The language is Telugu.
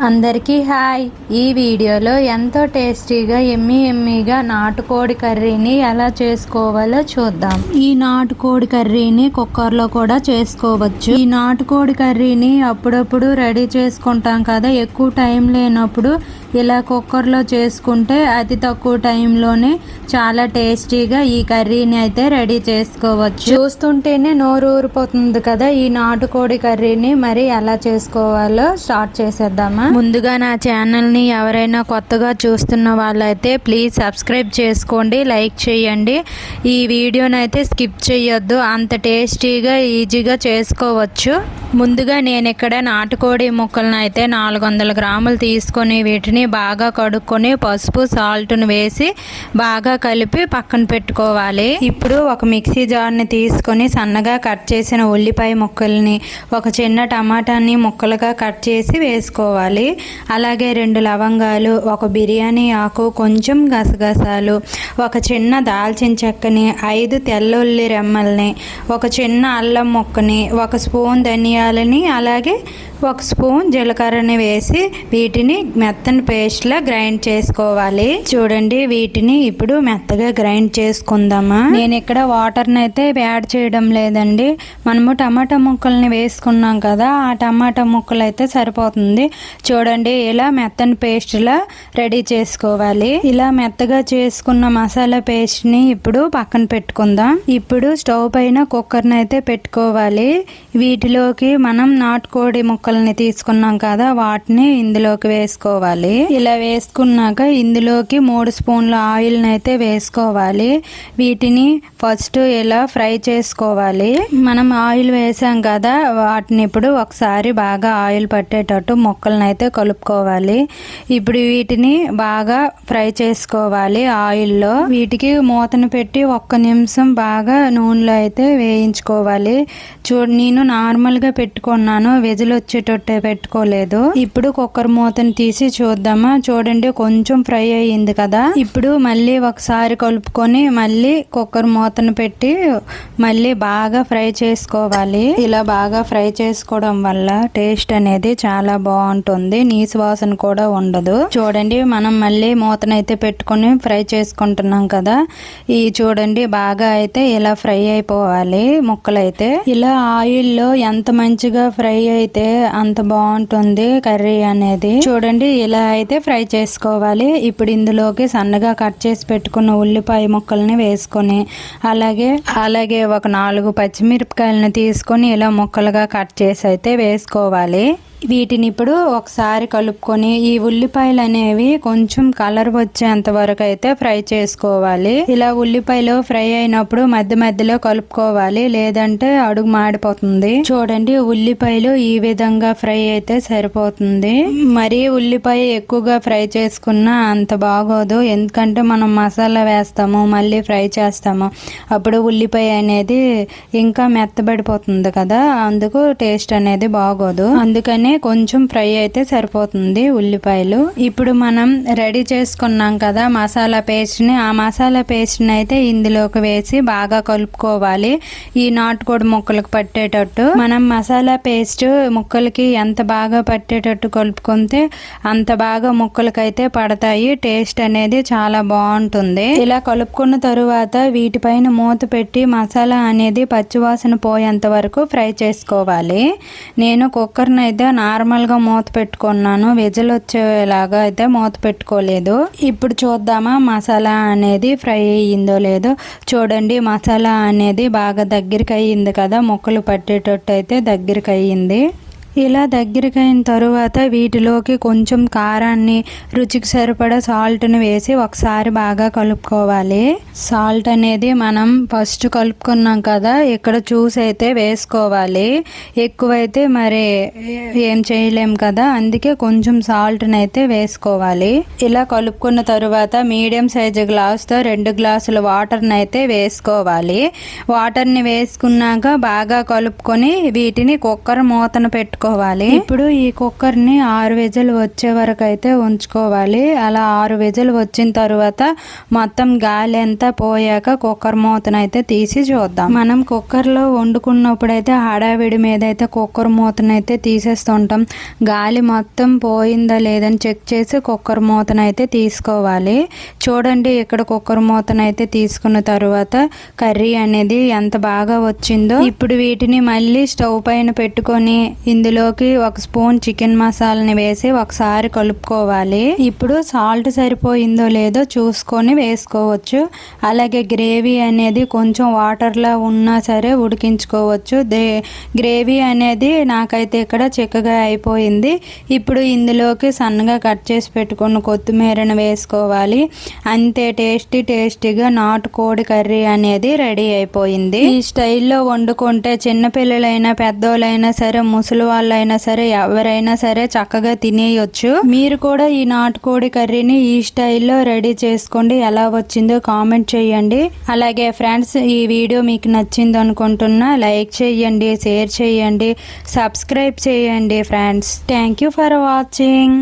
అందరికీ హాయ్. ఈ వీడియోలో ఎంతో టేస్టీగా ఎమ్మి ఎమ్మిగా నాటుకోడి కర్రీని ఎలా చేసుకోవాలో చూద్దాం. ఈ నాటుకోడి కర్రీని కుక్కర్లో కూడా చేసుకోవచ్చు. ఈ నాటుకోడి కర్రీని అప్పుడప్పుడు రెడీ చేసుకుంటాం కదా. ఎక్కువ టైం లేనప్పుడు ఇలా కుక్కర్లో చేసుకుంటే అతి తక్కువ టైంలోనే చాలా టేస్టీగా ఈ కర్రీని అయితే రెడీ చేసుకోవచ్చు. చూస్తుంటేనే నోరు ఊరిపోతుంది కదా. ఈ నాటుకోడి కర్రీని మరి ఎలా చేసుకోవాలో స్టార్ట్ చేసేద్దామా? ముందుగా నా ఛానల్ని ఎవరైనా కొత్తగా చూస్తున్న వాళ్ళైతే ప్లీజ్ సబ్స్క్రైబ్ చేసుకోండి లైక్ చేయండి. ఈ వీడియోని అయితే స్కిప్ చేయొద్దు అంత టేస్టీగా ఈజీగా చేసుకోవచ్చు. ముందుగా నేను ఇక్కడ నాటుకోడి ముక్కలను అయితే నాలుగు వందల గ్రాములు తీసుకొని వీటిని బాగా కడుక్కొని పసుపు సాల్ట్ను వేసి బాగా కలిపి పక్కన పెట్టుకోవాలి. ఇప్పుడు ఒక మిక్సీ జార్ని తీసుకొని సన్నగా కట్ చేసిన ఉల్లిపాయ ముక్కల్ని ఒక చిన్న టమాటాని ముక్కలుగా కట్ చేసి వేసుకోవాలి. అలాగే రెండు లవంగాలు ఒక బిర్యానీ ఆకు కొంచెం గసగసాలు ఒక చిన్న దాల్చిన చెక్కని ఐదు తెల్లుల్లి రెమ్మల్ని ఒక చిన్న అల్లం ముక్కని ఒక స్పూన్ ధనియాలని అలాగే ఒక స్పూన్ జీలకర్రని వేసి వీటిని మెత్తని పేస్ట్లా గ్రైండ్ చేసుకోవాలి. చూడండి వీటిని ఇప్పుడు మెత్తగా గ్రైండ్ చేసుకుందామా? నేను ఇక్కడ వాటర్ని అయితే యాడ్ చేయడం లేదండి. మనము టమాటా ముక్కల్ని వేసుకున్నాం కదా ఆ టమాటా ముక్కలు అయితే సరిపోతుంది. చూడండి ఇలా మెత్తని పేస్ట్లా రెడీ చేసుకోవాలి. ఇలా మెత్తగా చేసుకున్న మసాలా పేస్ట్ని ఇప్పుడు పక్కన పెట్టుకుందాం. ఇప్పుడు స్టవ్ పైన కుక్కర్ని అయితే పెట్టుకోవాలి. వీటిలోకి మనం నాటుకోడి ముక్కల్ని తీసుకున్నాం కదా వాటిని ఇందులోకి వేసుకోవాలి. ఇలా వేసుకున్నాక ఇందులోకి మూడు స్పూన్ల ఆయిల్ని అయితే వేసుకోవాలి. వీటిని ఫస్ట్ ఇలా ఫ్రై చేసుకోవాలి. మనం ఆయిల్ వేసాం కదా వాటిని ఇప్పుడు ఒకసారి బాగా ఆయిల్ పట్టేటట్టు ముక్కలను అయితే కలుపుకోవాలి. ఇప్పుడు వీటిని బాగా ఫ్రై చేసుకోవాలి ఆయిల్లో. వీటికి మూతను పెట్టి ఒక్క నిమిషం బాగా నూనెలో అయితే వేయించుకోవాలి. చూ నేను నార్మల్గా పెట్టుకున్నాను. వెజులు వచ్చేటట్టే పెట్టుకోలేదు. ఇప్పుడు కుక్కర్ మూతను తీసి చూద్దామా? చూడండి కొంచెం ఫ్రై అయ్యింది కదా. ఇప్పుడు మళ్ళీ ఒకసారి కలుపుకొని మళ్ళీ కుక్కర్ మూతను పెట్టి మళ్ళీ బాగా ఫ్రై చేసుకోవాలి. ఇలా బాగా ఫ్రై చేసుకోవడం వల్ల టేస్ట్ అనేది చాలా బాగుంటుంది. నీసు వాసన కూడా ఉండదు. చూడండి మనం మళ్ళీ మూతనైతే పెట్టుకొని ఫ్రై చేసుకుంటున్నాం కదా. ఈ చూడండి బాగా అయితే ఇలా ఫ్రై అయిపోవాలి ముక్కలైతే. ఇలా ఆయిల్లో ఎంత మంచిగా ఫ్రై అయితే అంత బాగుంటుంది కర్రీ అనేది. చూడండి ఇలా అయితే ఫ్రై చేసుకోవాలి. ఇప్పుడు ఇందులోకి సన్నగా కట్ చేసి పెట్టుకున్న ఉల్లిపాయ ముక్కల్ని వేసుకొని అలాగే అలాగే ఒక నాలుగు పచ్చిమిరపకాయలను తీసుకొని ఇలా ముక్కలుగా కట్ చేసి అయితే వేసుకోవాలి. వీటిని ఇప్పుడు ఒకసారి కలుపుకొని ఈ ఉల్లిపాయలు అనేవి కొంచెం కలర్ వచ్చేంత వరకు అయితే ఫ్రై చేసుకోవాలి. ఇలా ఉల్లిపాయలు ఫ్రై అయినప్పుడు మధ్య మధ్యలో కలుపుకోవాలి. లేదంటే అడుగు మాడిపోతుంది. చూడండి ఉల్లిపాయలు ఈ విధంగా ఫ్రై అయితే సరిపోతుంది. మరి ఉల్లిపాయ ఎక్కువగా ఫ్రై చేసుకున్నా అంత బాగోదు. ఎందుకంటే మనం మసాలా వేస్తాము మళ్ళీ ఫ్రై చేస్తాము. అప్పుడు ఉల్లిపాయ అనేది ఇంకా మెత్తబడిపోతుంది కదా. అందుకు టేస్ట్ అనేది బాగోదు. అందుకని కొంచెం ఫ్రై అయితే సరిపోతుంది ఉల్లిపాయలు. ఇప్పుడు మనం రెడీ చేసుకున్నాం కదా మసాలా పేస్ట్ని ఆ మసాలా పేస్ట్ని అయితే ఇందులోకి వేసి బాగా కలుపుకోవాలి. ఈ నాటుకోడి ముక్కలకు పట్టేటట్టు. మనం మసాలా పేస్ట్ ముక్కలకి ఎంత బాగా పట్టేటట్టు కలుపుకుంటే అంత బాగా ముక్కలకైతే పడతాయి. టేస్ట్ అనేది చాలా బాగుంటుంది. ఇలా కలుపుకున్న తరువాత వీటిపైన మూత పెట్టి మసాలా అనేది పచ్చివాసన పోయేంత వరకు ఫ్రై చేసుకోవాలి. నేను కుక్కర్ని అయితే నార్మల్గా మూత పెట్టుకున్నాను. విజిల్ వచ్చేలాగా అయితే మూత పెట్టుకోలేదు. ఇప్పుడు చూద్దామా మసాలా అనేది ఫ్రై అయ్యిందో లేదో. చూడండి మసాలా అనేది బాగా దగ్గరికి అయ్యింది కదా. ముక్కలు పట్టేటట్టు అయితే దగ్గరికి అయ్యింది ఇలా దగ్గరికి అయిన తరువాత వీటిలోకి కొంచెం కారాన్ని రుచికి సరిపడా సాల్ట్ని వేసి ఒకసారి బాగా కలుపుకోవాలి. సాల్ట్ అనేది మనం ఫస్ట్ కలుపుకున్నాం కదా ఇక్కడ చూసి అయితే వేసుకోవాలి. ఎక్కువైతే మరి ఏం చేయలేం కదా అందుకే కొంచెం సాల్ట్ని అయితే వేసుకోవాలి. ఇలా కలుపుకున్న తరువాత మీడియం సైజు గ్లాస్తో రెండు గ్లాసుల వాటర్ని అయితే వేసుకోవాలి. వాటర్ని వేసుకున్నాక బాగా కలుపుకొని వీటిని కుక్కర్ మూతను పెట్టుకో ఉంచుకోవాలి. ఇప్పుడు ఈ కుక్కర్ని ఆరు విజలు వచ్చే వరకు అయితే ఉంచుకోవాలి. అలా ఆరు విజలు వచ్చిన తర్వాత మొత్తం గాలి అంతా పోయాక కుక్కర్ మూతనైతే తీసి చూద్దాం. మనం కుక్కర్లో వండుకున్నప్పుడు అయితే హడావిడి మీద అయితే కుక్కర్ మూతనైతే తీసేస్తుంటాం. గాలి మొత్తం పోయిందా లేదని చెక్ చేసి కుక్కర్ మూతనైతే తీసుకోవాలి. చూడండి ఇక్కడ కుక్కర్ మూతనైతే తీసుకున్న తర్వాత కర్రీ అనేది ఎంత బాగా వచ్చిందో. ఇప్పుడు వీటిని మళ్ళీ స్టవ్ పైన పెట్టుకొని ఇందులో ఇందులోకి ఒక స్పూన్ చికెన్ మసాలాని వేసి ఒకసారి కలుపుకోవాలి. ఇప్పుడు సాల్ట్ సరిపోయిందో లేదో చూసుకొని వేసుకోవచ్చు. అలాగే గ్రేవీ అనేది కొంచెం వాటర్లో ఉన్నా సరే ఉడికించుకోవచ్చు. దే గ్రేవీ అనేది నాకైతే ఇక్కడ చిక్కగా అయిపోయింది. ఇప్పుడు ఇందులోకి సన్నగా కట్ చేసి పెట్టుకున్న కొత్తిమీరను వేసుకోవాలి. అంతే టేస్టీ టేస్టీగా నాటుకోడి కర్రీ అనేది రెడీ అయిపోయింది. ఈ స్టైల్లో వండుకుంటే చిన్నపిల్లలైనా పెద్దోళ్ళైనా సరే ముసలి వాళ్ళైనా సరే ఎవరైనా సరే చక్కగా తినేయొచ్చు. మీరు కూడా ఈ నాటుకోడి కర్రీని ఈ స్టైల్లో రెడీ చేసుకోండి. ఎలా వచ్చిందో కామెంట్ చేయండి. అలాగే ఫ్రెండ్స్ ఈ వీడియో మీకు నచ్చింది అనుకుంటున్నా లైక్ చేయండి షేర్ చేయండి సబ్స్క్రైబ్ చేయండి friends. Thank you for watching.